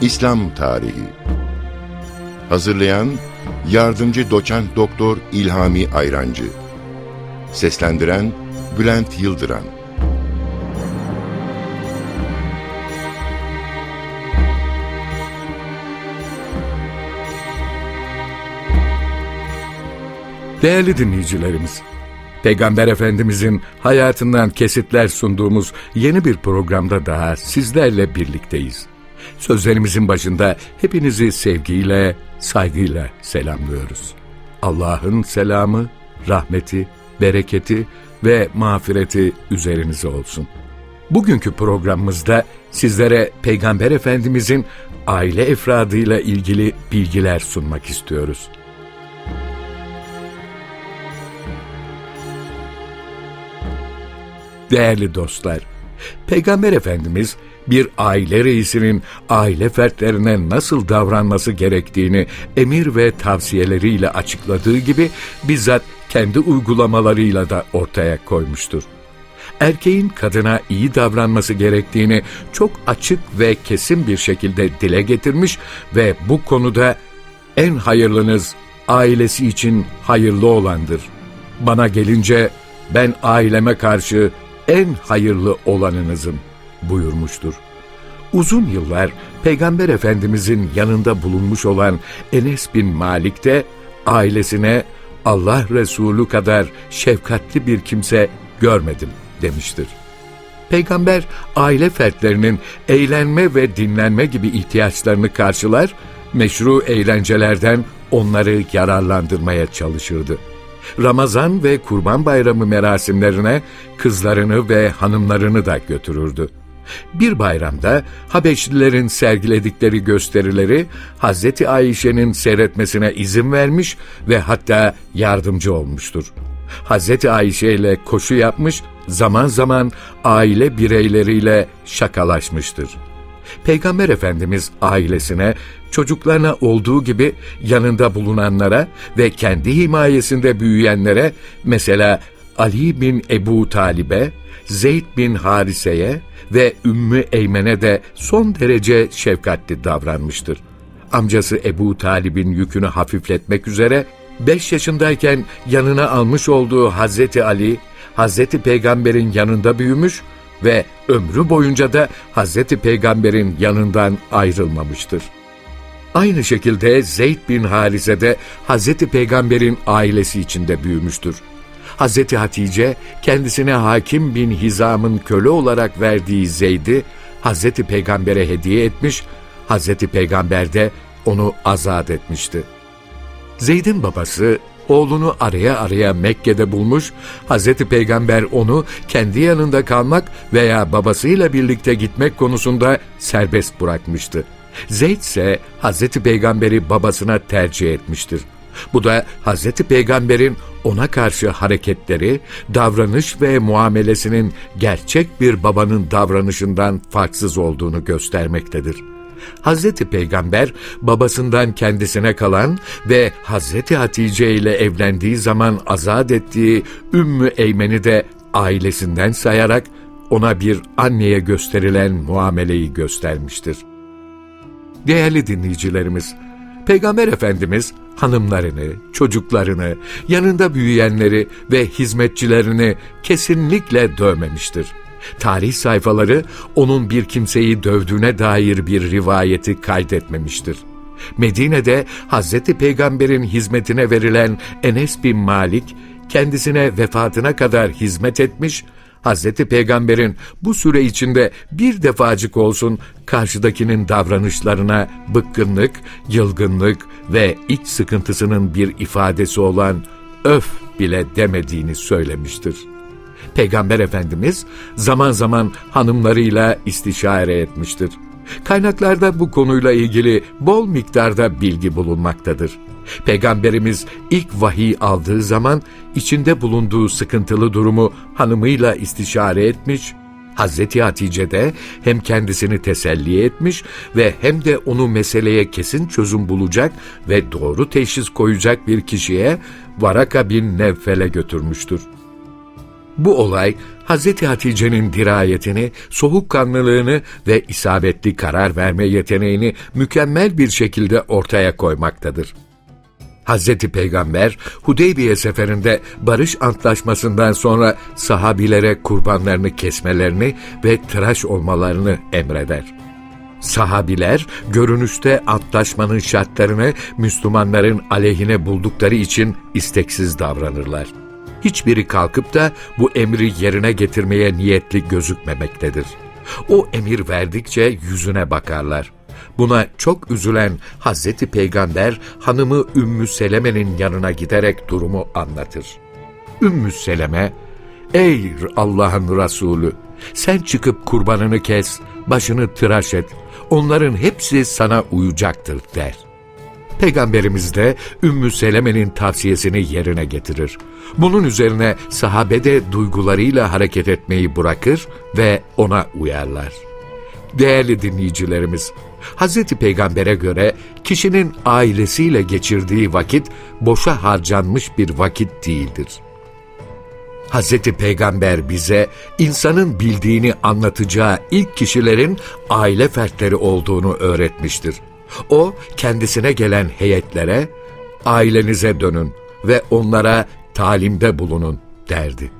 İslam Tarihi. Hazırlayan Yardımcı Doçent Doktor İlhami Ayrancı. Seslendiren Bülent Yıldıran. Değerli dinleyicilerimiz, Peygamber Efendimizin hayatından kesitler sunduğumuz yeni bir programda daha sizlerle birlikteyiz. Sözlerimizin başında hepinizi sevgiyle, saygıyla selamlıyoruz. Allah'ın selamı, rahmeti, bereketi ve mağfireti üzerinize olsun. Bugünkü programımızda sizlere Peygamber Efendimizin aile efradıyla ilgili bilgiler sunmak istiyoruz. Değerli dostlar, Peygamber Efendimiz bir aile reisinin aile fertlerine nasıl davranması gerektiğini emir ve tavsiyeleriyle açıkladığı gibi bizzat kendi uygulamalarıyla da ortaya koymuştur. Erkeğin kadına iyi davranması gerektiğini çok açık ve kesin bir şekilde dile getirmiş ve bu konuda en hayırlınız ailesi için hayırlı olandır. Bana gelince ben aileme karşı en hayırlı olanınızım buyurmuştur. Uzun yıllar Peygamber Efendimizin yanında bulunmuş olan Enes bin Malik de ailesine Allah Resulü kadar şefkatli bir kimse görmedim demiştir. Peygamber aile fertlerinin eğlenme ve dinlenme gibi ihtiyaçlarını karşılar, meşru eğlencelerden onları yararlandırmaya çalışırdı. Ramazan ve Kurban Bayramı merasimlerine kızlarını ve hanımlarını da götürürdü. Bir bayramda Habeşlilerin sergiledikleri gösterileri Hazreti Ayşe'nin seyretmesine izin vermiş ve hatta yardımcı olmuştur. Hazreti Ayşe ile koşu yapmış, zaman zaman aile bireyleriyle şakalaşmıştır. Peygamber Efendimiz ailesine, çocuklarına olduğu gibi yanında bulunanlara ve kendi himayesinde büyüyenlere, mesela Ali bin Ebu Talib'e, Zeyd bin Harise'ye ve Ümmü Eymen'e de son derece şefkatli davranmıştır. Amcası Ebu Talib'in yükünü hafifletmek üzere 5 yaşındayken yanına almış olduğu Hazreti Ali, Hazreti Peygamber'in yanında büyümüş ve ömrü boyunca da Hazreti Peygamber'in yanından ayrılmamıştır. Aynı şekilde Zeyd bin Harise de Hazreti Peygamber'in ailesi içinde büyümüştür. Hazreti Hatice kendisine Hakim bin Hizam'ın köle olarak verdiği Zeyd'i Hazreti Peygamber'e hediye etmiş, Hazreti Peygamber de onu azat etmişti. Zeyd'in babası oğlunu araya araya Mekke'de bulmuş, Hazreti Peygamber onu kendi yanında kalmak veya babasıyla birlikte gitmek konusunda serbest bırakmıştı. Zeyd ise Hazreti Peygamber'i babasına tercih etmiştir. Bu da Hazreti Peygamber'in ona karşı hareketleri, davranış ve muamelesinin gerçek bir babanın davranışından farksız olduğunu göstermektedir. Hazreti Peygamber babasından kendisine kalan ve Hazreti Hatice ile evlendiği zaman azat ettiği Ümmü Eymen'i de ailesinden sayarak ona bir anneye gösterilen muameleyi göstermiştir. Değerli dinleyicilerimiz, Peygamber Efendimiz hanımlarını, çocuklarını, yanında büyüyenleri ve hizmetçilerini kesinlikle dövmemiştir. Tarih sayfaları onun bir kimseyi dövdüğüne dair bir rivayeti kaydetmemiştir. Medine'de Hazreti Peygamber'in hizmetine verilen Enes bin Malik, kendisine vefatına kadar hizmet etmiş, Hazreti Peygamber'in bu süre içinde bir defacık olsun karşıdakinin davranışlarına bıkkınlık, yılgınlık ve iç sıkıntısının bir ifadesi olan öf bile demediğini söylemiştir. Peygamber Efendimiz zaman zaman hanımlarıyla istişare etmiştir. Kaynaklarda bu konuyla ilgili bol miktarda bilgi bulunmaktadır. Peygamberimiz ilk vahiy aldığı zaman içinde bulunduğu sıkıntılı durumu hanımıyla istişare etmiş, Hazreti Hatice de hem kendisini teselli etmiş ve hem de onu meseleye kesin çözüm bulacak ve doğru teşhis koyacak bir kişiye Varaka bin Nevfel'e götürmüştür. Bu olay Hz. Hatice'nin dirayetini, soğukkanlılığını ve isabetli karar verme yeteneğini mükemmel bir şekilde ortaya koymaktadır. Hz. Peygamber Hudeybiye seferinde barış antlaşmasından sonra sahabilere kurbanlarını kesmelerini ve tıraş olmalarını emreder. Sahabiler görünüşte antlaşmanın şartlarını Müslümanların aleyhine buldukları için isteksiz davranırlar. Hiçbiri kalkıp da bu emri yerine getirmeye niyetli gözükmemektedir. O emir verdikçe yüzüne bakarlar. Buna çok üzülen Hazreti Peygamber hanımı Ümmü Seleme'nin yanına giderek durumu anlatır. Ümmü Seleme, Ey Allah'ın Resulü! Sen çıkıp kurbanını kes, başını tıraş et. Onların hepsi sana uyacaktır der. Peygamberimiz de Ümmü Seleme'nin tavsiyesini yerine getirir. Bunun üzerine sahabe de duygularıyla hareket etmeyi bırakır ve ona uyarlar. Değerli dinleyicilerimiz, Hz. Peygamber'e göre kişinin ailesiyle geçirdiği vakit boşa harcanmış bir vakit değildir. Hz. Peygamber bize insanın bildiğini anlatacağı ilk kişilerin aile fertleri olduğunu öğretmiştir. O kendisine gelen heyetlere ailenize dönün ve onlara talimde bulunun derdi.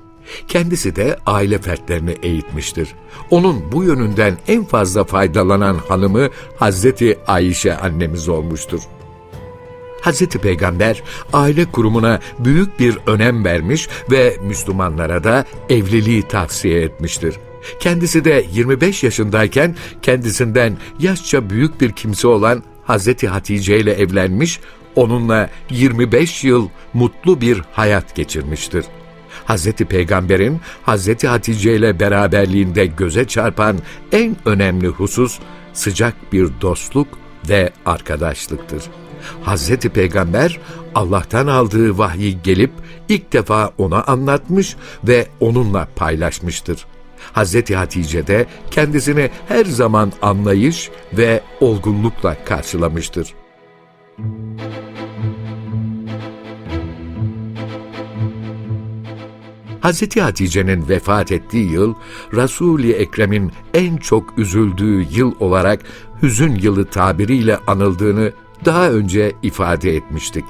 Kendisi de aile fertlerini eğitmiştir. Onun bu yönünden en fazla faydalanan hanımı Hazreti Ayşe annemiz olmuştur. Hazreti Peygamber aile kurumuna büyük bir önem vermiş ve Müslümanlara da evliliği tavsiye etmiştir. Kendisi de 25 yaşındayken kendisinden yaşça büyük bir kimse olan Hazreti Hatice ile evlenmiş, onunla 25 yıl mutlu bir hayat geçirmiştir. Hazreti Peygamber'in Hazreti Hatice ile beraberliğinde göze çarpan en önemli husus sıcak bir dostluk ve arkadaşlıktır. Hazreti Peygamber Allah'tan aldığı vahyi gelip ilk defa ona anlatmış ve onunla paylaşmıştır. Hazreti Hatice de kendisini her zaman anlayış ve olgunlukla karşılamıştır. Hazreti Hatice'nin vefat ettiği yıl Resul-i Ekrem'in en çok üzüldüğü yıl olarak hüzün yılı tabiriyle anıldığını daha önce ifade etmiştik.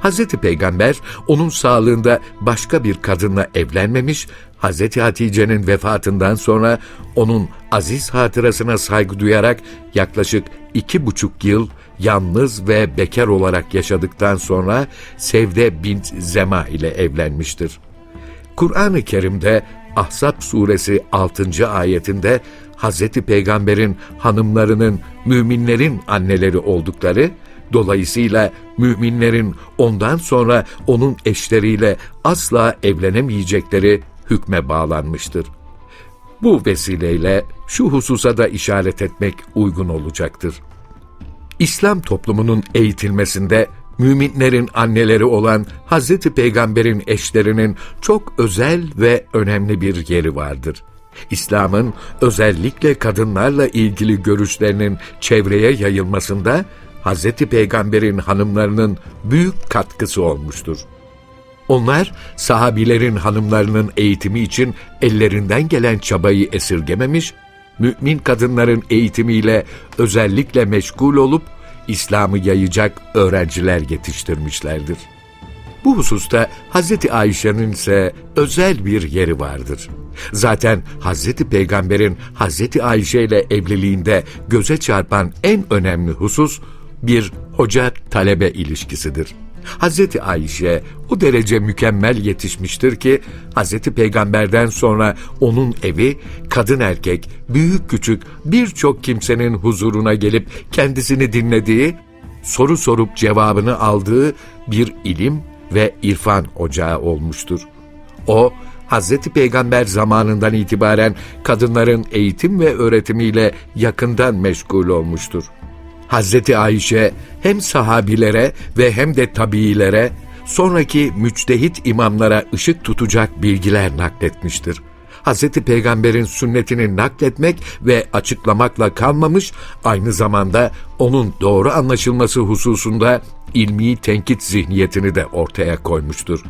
Hazreti Peygamber onun sağlığında başka bir kadınla evlenmemiş, Hazreti Hatice'nin vefatından sonra onun aziz hatırasına saygı duyarak yaklaşık iki buçuk yıl yalnız ve bekar olarak yaşadıktan sonra Sevde bint Zema ile evlenmiştir. Kur'an-ı Kerim'de Ahzab suresi 6. ayetinde Hazreti Peygamber'in hanımlarının müminlerin anneleri oldukları, dolayısıyla müminlerin ondan sonra onun eşleriyle asla evlenemeyecekleri hükme bağlanmıştır. Bu vesileyle şu hususa da işaret etmek uygun olacaktır. İslam toplumunun eğitilmesinde müminlerin anneleri olan Hazreti Peygamber'in eşlerinin çok özel ve önemli bir yeri vardır. İslam'ın özellikle kadınlarla ilgili görüşlerinin çevreye yayılmasında Hazreti Peygamber'in hanımlarının büyük katkısı olmuştur. Onlar sahabilerin hanımlarının eğitimi için ellerinden gelen çabayı esirgememiş, mümin kadınların eğitimiyle özellikle meşgul olup İslam'ı yayacak öğrenciler yetiştirmişlerdir. Bu hususta Hazreti Ayşe'nin ise özel bir yeri vardır. Zaten Hazreti Peygamber'in Hazreti Ayşe ile evliliğinde göze çarpan en önemli husus bir hoca talebe ilişkisidir. Hazreti Ayşe o derece mükemmel yetişmiştir ki Hazreti Peygamber'den sonra onun evi kadın erkek, büyük küçük birçok kimsenin huzuruna gelip kendisini dinlediği, soru sorup cevabını aldığı bir ilim ve irfan ocağı olmuştur. O Hazreti Peygamber zamanından itibaren kadınların eğitim ve öğretimiyle yakından meşgul olmuştur. Hazreti Ayşe hem sahabilere ve hem de tabiilere sonraki müçtehit imamlara ışık tutacak bilgiler nakletmiştir. Hazreti Peygamber'in sünnetini nakletmek ve açıklamakla kalmamış, aynı zamanda onun doğru anlaşılması hususunda ilmi tenkit zihniyetini de ortaya koymuştur.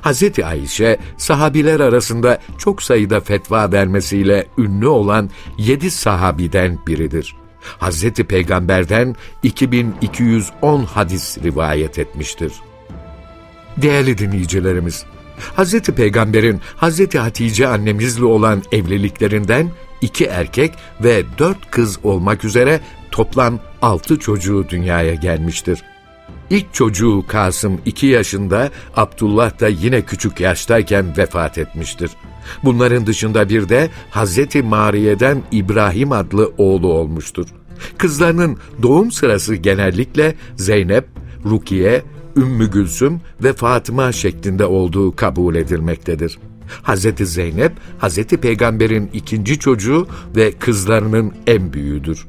Hazreti Ayşe sahabiler arasında çok sayıda fetva vermesiyle ünlü olan yedi sahabiden biridir. Hazreti Peygamber'den 2210 hadis rivayet etmiştir. Değerli dinleyicilerimiz, Hazreti Peygamber'in Hazreti Hatice annemizle olan evliliklerinden iki erkek ve dört kız olmak üzere toplam altı çocuğu dünyaya gelmiştir. İlk çocuğu Kasım 2 yaşında, Abdullah da yine küçük yaştayken vefat etmiştir. Bunların dışında bir de Hazreti Mariye'den İbrahim adlı oğlu olmuştur. Kızlarının doğum sırası genellikle Zeynep, Rukiye, Ümmü Gülsüm ve Fatıma şeklinde olduğu kabul edilmektedir. Hazreti Zeynep, Hazreti Peygamber'in ikinci çocuğu ve kızlarının en büyüğüdür.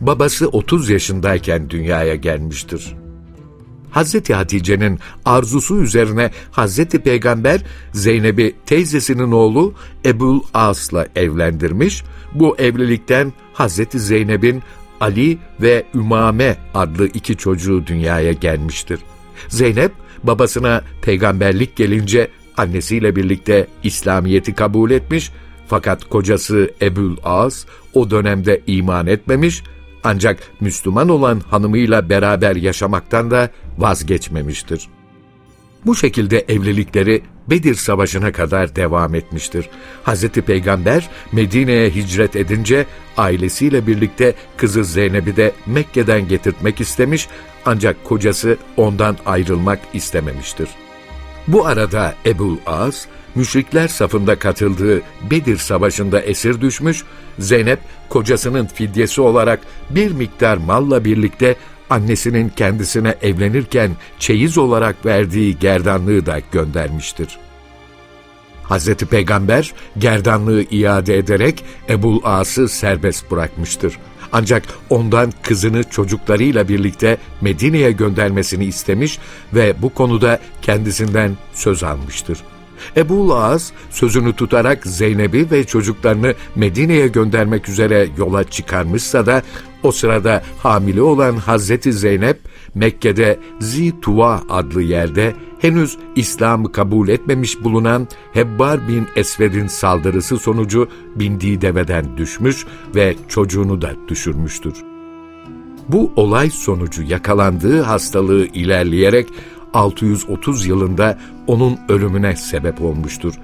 Babası 30 yaşındayken dünyaya gelmiştir. Hazreti Hatice'nin arzusu üzerine Hazreti Peygamber Zeynep'i teyzesinin oğlu Ebul As'la evlendirmiş. Bu evlilikten Hazreti Zeynep'in Ali ve Ümame adlı iki çocuğu dünyaya gelmiştir. Zeynep babasına peygamberlik gelince annesiyle birlikte İslamiyet'i kabul etmiş fakat kocası Ebul As o dönemde iman etmemiş ancak Müslüman olan hanımıyla beraber yaşamaktan da vazgeçmemiştir. Bu şekilde evlilikleri Bedir Savaşı'na kadar devam etmiştir. Hz. Peygamber Medine'ye hicret edince ailesiyle birlikte kızı Zeynep'i de Mekke'den getirtmek istemiş ancak kocası ondan ayrılmak istememiştir. Bu arada Ebul As, müşrikler safında katıldığı Bedir Savaşı'nda esir düşmüş, Zeynep kocasının fidyesi olarak bir miktar malla birlikte annesinin kendisine evlenirken çeyiz olarak verdiği gerdanlığı da göndermiştir. Hazreti Peygamber gerdanlığı iade ederek Ebul As'ı serbest bırakmıştır. Ancak ondan kızını çocuklarıyla birlikte Medine'ye göndermesini istemiş ve bu konuda kendisinden söz almıştır. Ebu As sözünü tutarak Zeynep'i ve çocuklarını Medine'ye göndermek üzere yola çıkarmışsa da o sırada hamile olan Hazreti Zeynep Mekke'de Zituva adlı yerde henüz İslam'ı kabul etmemiş bulunan Hebbar bin Esved'in saldırısı sonucu bindiği deveden düşmüş ve çocuğunu da düşürmüştür. Bu olay sonucu yakalandığı hastalığı ilerleyerek 630 yılında onun ölümüne sebep olmuştur.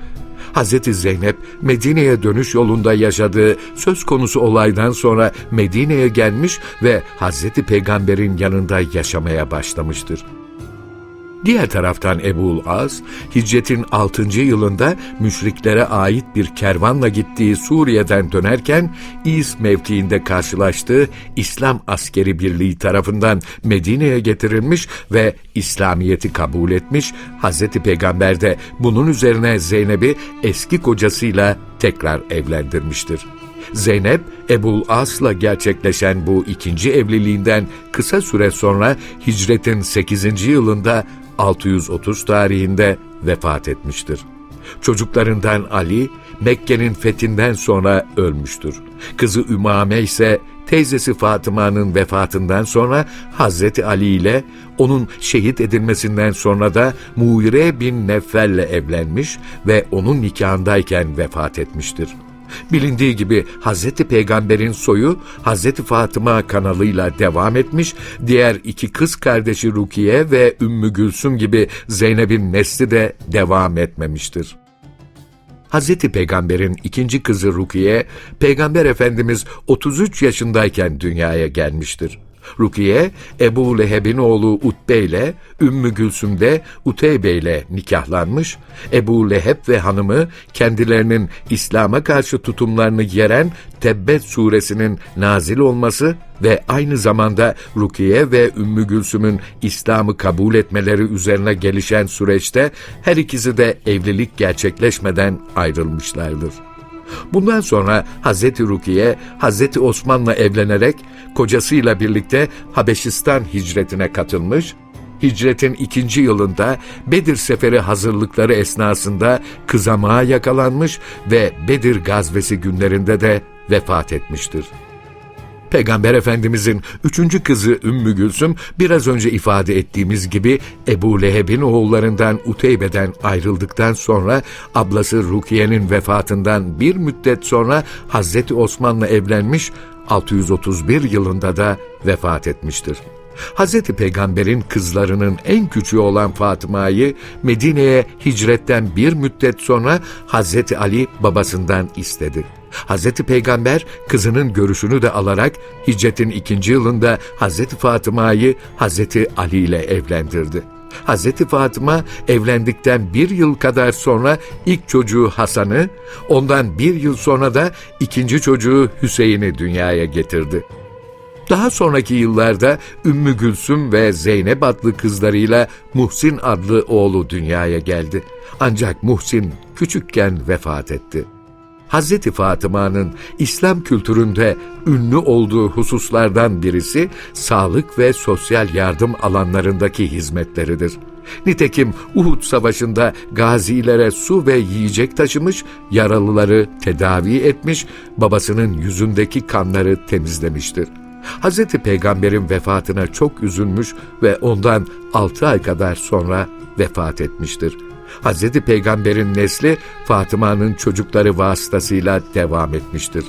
Hz. Zeynep Medine'ye dönüş yolunda yaşadığı söz konusu olaydan sonra Medine'ye gelmiş ve Hz. Peygamber'in yanında yaşamaya başlamıştır. Diğer taraftan Ebul Az, hicretin 6. yılında müşriklere ait bir kervanla gittiği Suriye'den dönerken İz mevkiinde karşılaştığı İslam askeri birliği tarafından Medine'ye getirilmiş ve İslamiyet'i kabul etmiş, Hz. Peygamber de bunun üzerine Zeynep'i eski kocasıyla tekrar evlendirmiştir. Zeynep, Ebul As'la gerçekleşen bu ikinci evliliğinden kısa süre sonra hicretin 8. yılında 630 tarihinde vefat etmiştir. Çocuklarından Ali, Mekke'nin fethinden sonra ölmüştür. Kızı Ümame ise teyzesi Fatıma'nın vefatından sonra Hazreti Ali ile onun şehit edilmesinden sonra da Muire bin Neffel'le evlenmiş ve onun nikahındayken vefat etmiştir. Bilindiği gibi Hz. Peygamber'in soyu Hz. Fatıma kanalıyla devam etmiş, diğer iki kız kardeşi Rukiye ve Ümmü Gülsüm gibi Zeynep'in nesli de devam etmemiştir. Hz. Peygamber'in ikinci kızı Rukiye, Peygamber Efendimiz 33 yaşındayken dünyaya gelmiştir. Rukiye, Ebu Leheb'in oğlu Utbe ile Ümmü Gülsüm de Uteybe ile nikahlanmış, Ebu Leheb ve hanımı kendilerinin İslam'a karşı tutumlarını yeren Tebbet suresinin nazil olması ve aynı zamanda Rukiye ve Ümmü Gülsüm'ün İslam'ı kabul etmeleri üzerine gelişen süreçte her ikisi de evlilik gerçekleşmeden ayrılmışlardır. Bundan sonra Hazreti Rukiye, Hazreti Osman'la evlenerek kocasıyla birlikte Habeşistan hicretine katılmış, hicretin ikinci yılında Bedir Seferi hazırlıkları esnasında kızamığa yakalanmış ve Bedir gazvesi günlerinde de vefat etmiştir. Peygamber Efendimizin üçüncü kızı Ümmü Gülsüm biraz önce ifade ettiğimiz gibi Ebu Leheb'in oğullarından Uteybe'den ayrıldıktan sonra ablası Rukiye'nin vefatından bir müddet sonra Hazreti Osman'la evlenmiş 631 yılında da vefat etmiştir. Hazreti Peygamber'in kızlarının en küçüğü olan Fatıma'yı Medine'ye hicretten bir müddet sonra Hazreti Ali babasından istedi. Hazreti Peygamber kızının görüşünü de alarak hicretin ikinci yılında Hazreti Fatıma'yı Hazreti Ali ile evlendirdi. Hazreti Fatıma evlendikten bir yıl kadar sonra ilk çocuğu Hasan'ı, ondan bir yıl sonra da ikinci çocuğu Hüseyin'i dünyaya getirdi. Daha sonraki yıllarda Ümmü Gülsüm ve Zeynep adlı kızlarıyla Muhsin adlı oğlu dünyaya geldi. Ancak Muhsin küçükken vefat etti. Hazreti Fatıma'nın İslam kültüründe ünlü olduğu hususlardan birisi sağlık ve sosyal yardım alanlarındaki hizmetleridir. Nitekim Uhud Savaşı'nda gazilere su ve yiyecek taşımış, yaralıları tedavi etmiş, babasının yüzündeki kanları temizlemiştir. Hz. Peygamber'in vefatına çok üzülmüş ve ondan altı ay kadar sonra vefat etmiştir. Hz. Peygamber'in nesli Fatıma'nın çocukları vasıtasıyla devam etmiştir.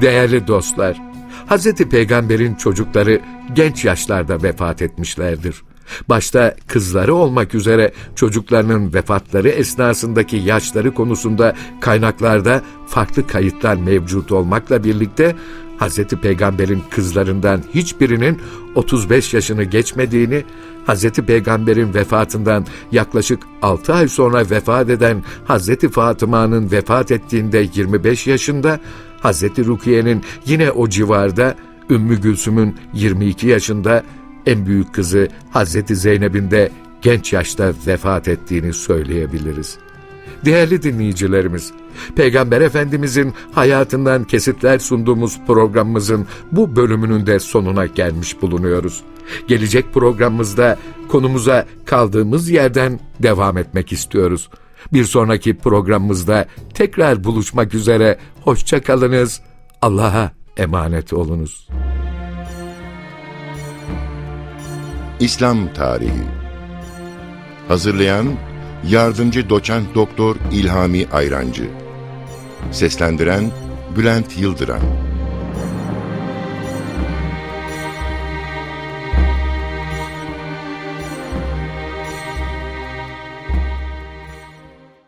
Değerli dostlar, Hz. Peygamber'in çocukları genç yaşlarda vefat etmişlerdir. Başta kızları olmak üzere çocuklarının vefatları esnasındaki yaşları konusunda kaynaklarda farklı kayıtlar mevcut olmakla birlikte Hz. Peygamber'in kızlarından hiçbirinin 35 yaşını geçmediğini, Hz. Peygamber'in vefatından yaklaşık 6 ay sonra vefat eden Hz. Fatıma'nın vefat ettiğinde 25 yaşında, Hz. Rukiye'nin yine o civarda, Ümmü Gülsüm'ün 22 yaşında, en büyük kızı Hazreti Zeynep'in de genç yaşta vefat ettiğini söyleyebiliriz. Değerli dinleyicilerimiz, Peygamber Efendimizin hayatından kesitler sunduğumuz programımızın bu bölümünün de sonuna gelmiş bulunuyoruz. Gelecek programımızda konumuza kaldığımız yerden devam etmek istiyoruz. Bir sonraki programımızda tekrar buluşmak üzere. Hoşça kalınız. Allah'a emanet olunuz. İslam Tarihi. Hazırlayan Yardımcı Doçent Doktor İlhami Ayrancı. Seslendiren Bülent Yıldıran